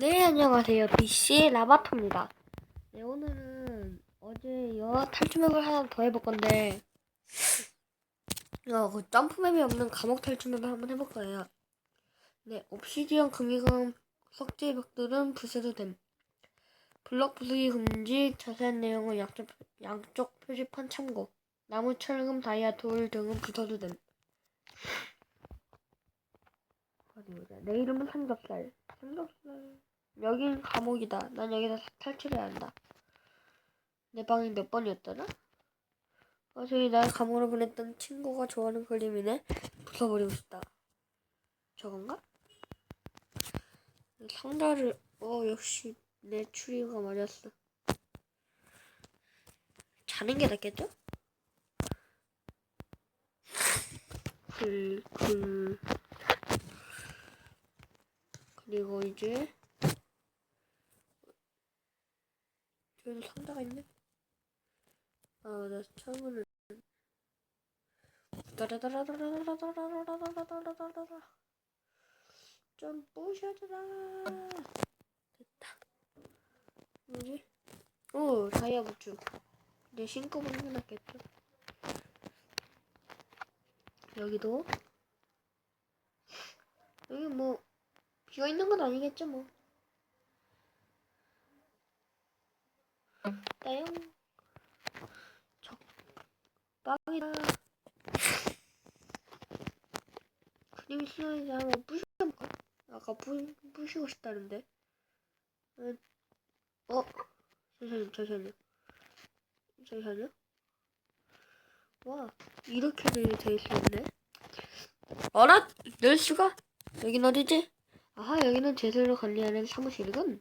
네, 안녕하세요. BC 라바토입니다. 네, 오늘은 어제 이어 탈출맵을 하나 더 해볼 건데, 어, 그 점프맵이 없는 감옥 탈출맵을 한번 해볼 거예요. 네, 옵시디언 금이금 석재 벽들은 부숴도 됨. 블럭 부수기 금지, 자세한 내용은 양쪽, 양쪽 표지판 참고. 나무, 철금, 다이아, 돌 등은 부숴도 됨. 내 이름은 삼겹살. 삼겹살. 여긴 감옥이다. 난 여기서 탈출해야 한다. 내 방이 몇 번이었더라? 어제 날 감옥으로 보냈던 친구가 좋아하는 그림이네. 부숴버리고 싶다. 저건가? 상자를, 어, 역시 내 추리가 맞았어. 자는 게 낫겠죠? 글, 글. 그리고 이제 저기도 상자가 있네. 아, 나 창문을 따라따라따라따라따라따라따라따라따라 좀 부셔줘라. 됐다. 뭐지? 오, 다이아 부츠. 내 신고 게 낫겠죠? 여기도 여기 뭐 비어 있는 건 아니겠죠, 뭐. 따용. 적, 빵이다. 그림 쓰는데 한번 부셔볼까? 아까 부, 부시고 싶다는데. 어, 어? 잠시만요, 잠시만요. 잠시만요. 와, 이렇게 돼 있었네. 어라? 늘 수가? 여긴 어디지? 아하, 여기는 제대로 관리하는 사무실이군.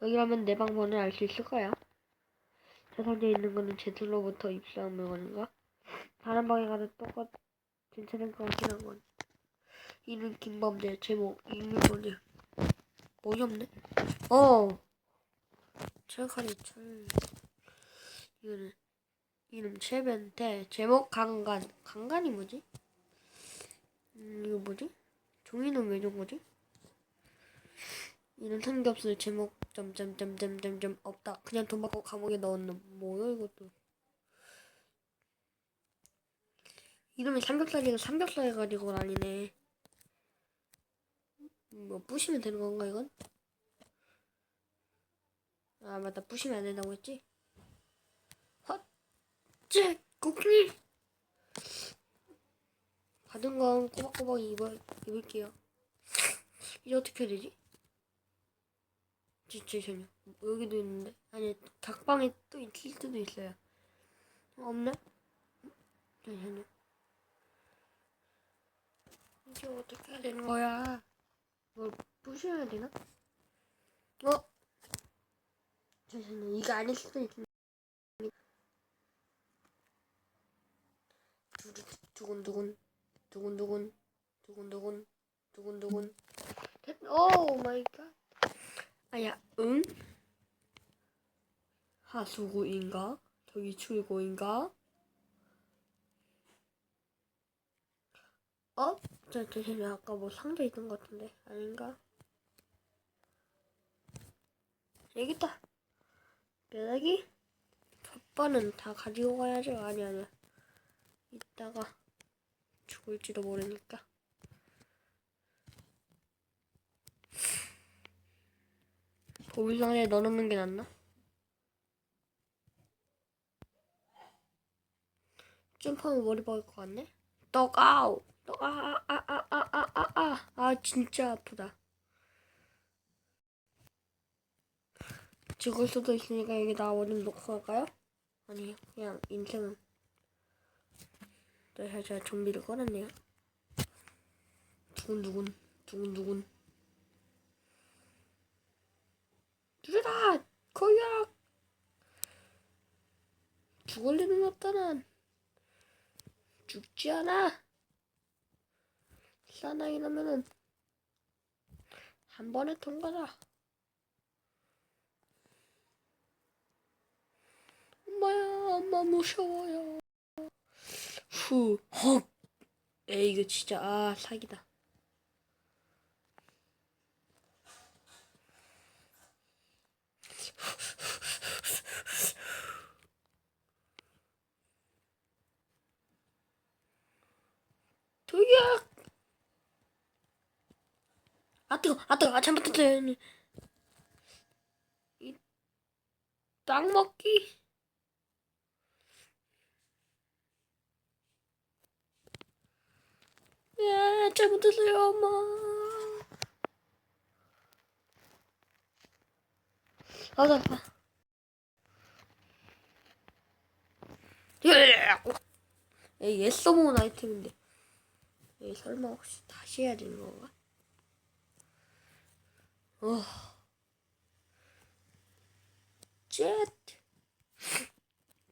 여기라면 내 방번을 알 수 있을 거야. 저 상자에 있는 거는 제틀로부터 입수한 물건인가? 다른 방에 가도 똑같, 괜찮을 것 같긴 한건. 이는 김범대, 제목, 익물본들. 어이없네. 어! 철칼이 철. 이거는, 이름 최변태, 제목 강간. 강간이 뭐지? 음, 이거 뭐지? 종이는 왜준 거지? 이는 삼겹살 제목 점점점점점점 없다. 그냥 돈 받고 감옥에 넣었는 뭐야 이것도. 이름이 삼겹살이가 삼겹살 가지고 다니네. 뭐 부시면 되는 건가 이건? 아 맞다 부시면 안 된다고 했지? 헛! 째! 고기! 받은 건 꼬박꼬박 입어, 입을게요. 이제 어떻게 해야 되지? 전혀 여기도 있는데. 아니 닭방에 또 있을 수도 있어요. 없네? 잠시만요 이제 어떻게 해야 되는 거야? 뭘 부셔야 되나? 어? 잠시만요 이거 아닐 수도 있는데. 두근두근. 두근두근. 두근두근. 두근두근. 됐- 오 마이 갓 아야, 응? 하수구인가? 저기 출구인가? 어? 저, 저, 저, 아까 뭐 상자 있던 것 같은데. 아닌가? 여기 있다. 뼈다귀? 혓바는 다 가지고 가야죠. 아니, 아니야. 이따가 죽을지도 모르니까. 보물상자에 넣어놓는 게 낫나? 점프하면 머리 박을 것 같네? 떡 아우! 떡 아, 아, 아, 아, 아, 아, 아, 아, 아, 진짜 아프다. 죽을 수도 있으니까 여기 나 어디 놓고 갈까요? 아니, 그냥 인생은. 네, 제가 좀비를 꺼냈네요. 두근두근, 두근두근. 두려라! 거야! 죽을 일은 없다, 난. 죽지 않아. 사나이라면은, 한 번에 통과다. 엄마야, 엄마 무서워요. 후, 헉. 에이, 이거 진짜, 아, 사기다. 아 뜨거 아 뜨거 아 잘못했어요 이땅 먹기? 예 잘못했어요 엄마. 아나 아파. 에이 얘 써먹은 아이템인데. 에이 설마 혹시 다시 해야 되는 건가? 어. 젯.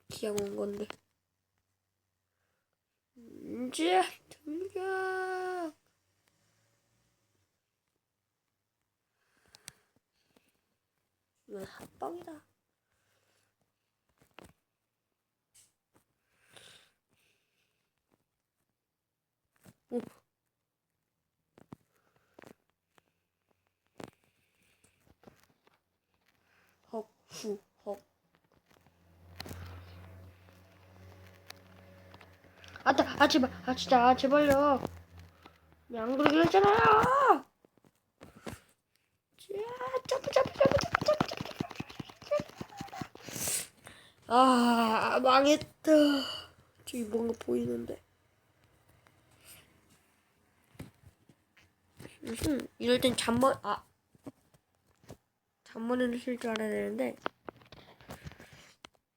기왕 온 건데. 젯. 돌격. 이건 합방이다. 오. 헉, 후, 헉. 아따, 아, 제발, 아, 진짜, 아, 제발요. 안 그러기로 했잖아요. 자, 점프, 점프, 점프, 점프, 점프, 점프. 아, 망했다. 저기 뭔가 보이는데. 음, 이럴 땐 잠만, 아. 잔머리를 쓸줄 알아야 되는데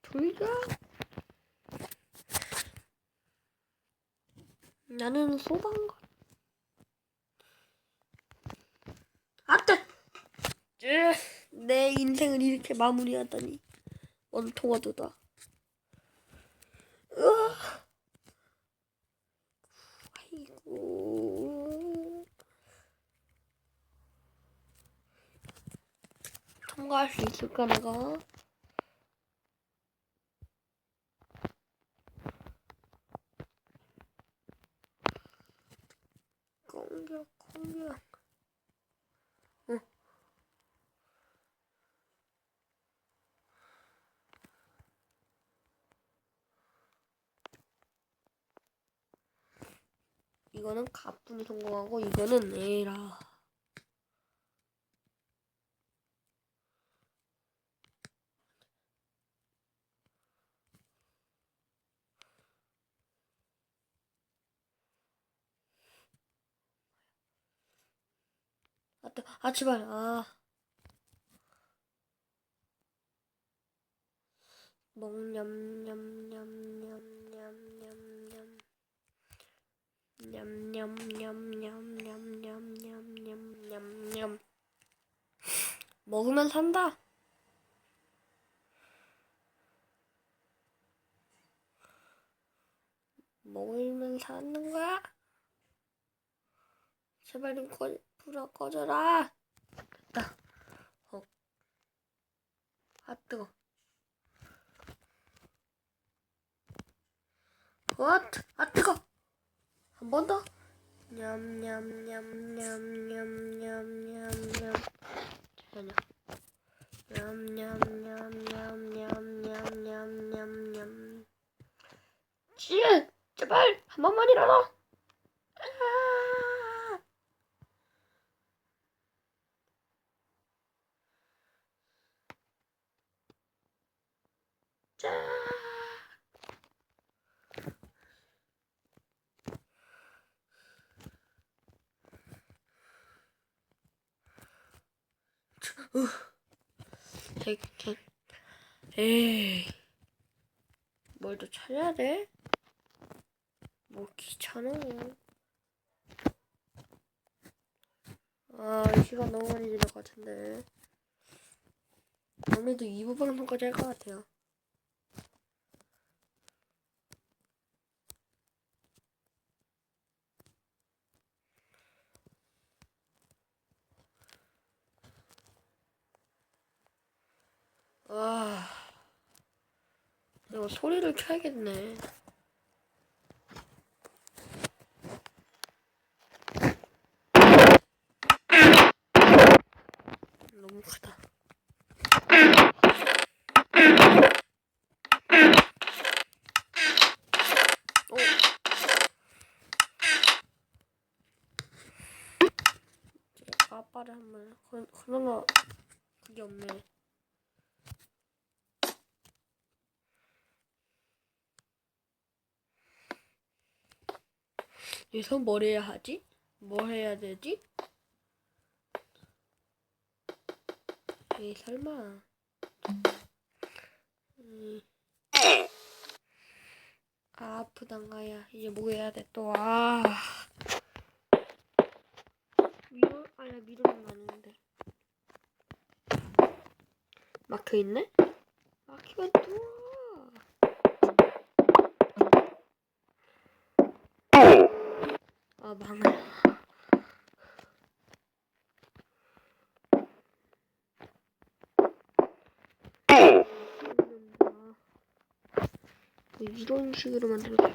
돌려 나는 소방관 아따! 으, 내 인생을 이렇게 마무리하다니. 원통하도다. 으아. 아이고. 통과할 수 있을까 내가? 공격 공격 응. 이거는 가뿐히 성공하고 이거는 에라 아, 제발. 아. 먹냠냠냠냠냠냠냠 냠냠냠냠냠냠냠냠냠 먹으면 산다. 먹으면 사는 거야 제발 좀 꺼, 불어 꺼져라 됐다 어. 아 뜨거 왓! 아 뜨거 한 번 더 냠냠냠냠냠냠냠냠 잠깐만요 냠냠냠냠냠냠냠냠 찌 제발 한 번만 일어나 아! 짜 백, 백. 에이, 뭘 또 찾아야 돼? 뭐 귀찮아. 아, 이 시간 너무 많이 지날 것 같은데. 아무래도 2부 방송까지 할 것 같아요. 아, 소리를 켜야겠네. 너무 크다. 오. 이제 아빠를 한번 그, 그러나 그게 없네. 여기서 뭘 해야 하지? 뭘 해야 되지? 에이 설마 음. 아 아프단가야 이제 뭐 해야 돼 또 아. 미로 아야 미로는 아닌데 막혀 있네? 막히면 또 아 망해 이런 식으로 만들었어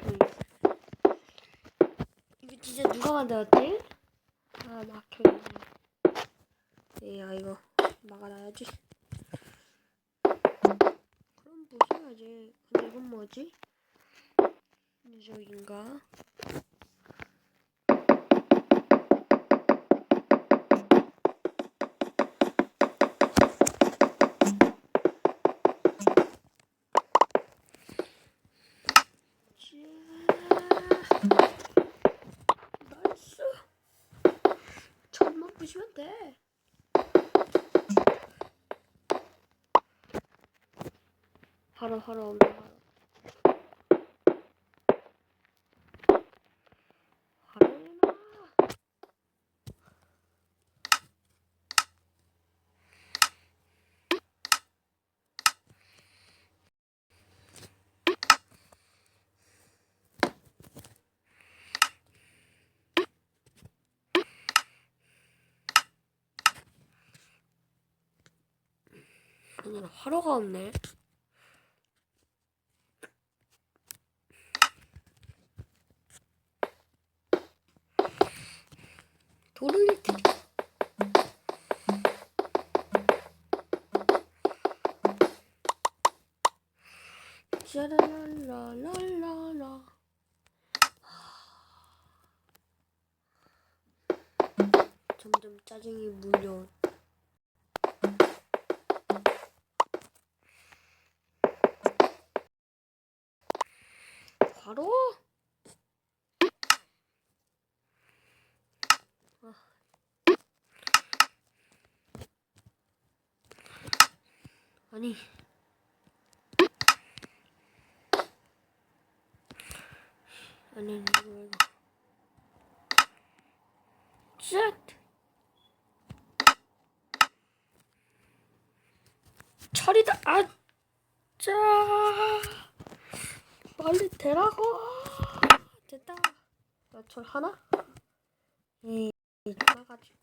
이거 진짜 누가 만들었지? 아 막혀있네 에야 이거 막아놔야지 그럼 부숴야지 근데 이건 뭐지? 저긴가? 나이스 천만 부시면 돼 바로 바로 온다 바로 바로 일어나 오늘 하루가 없네 돌을 테 짜라랄라랄라라 점점 짜증이 물려. 바로 아니. 아니 이거 이거 샷 철이다! 아짜 빨리 대라고! 됐다. 나철 하나? 이 하나가지고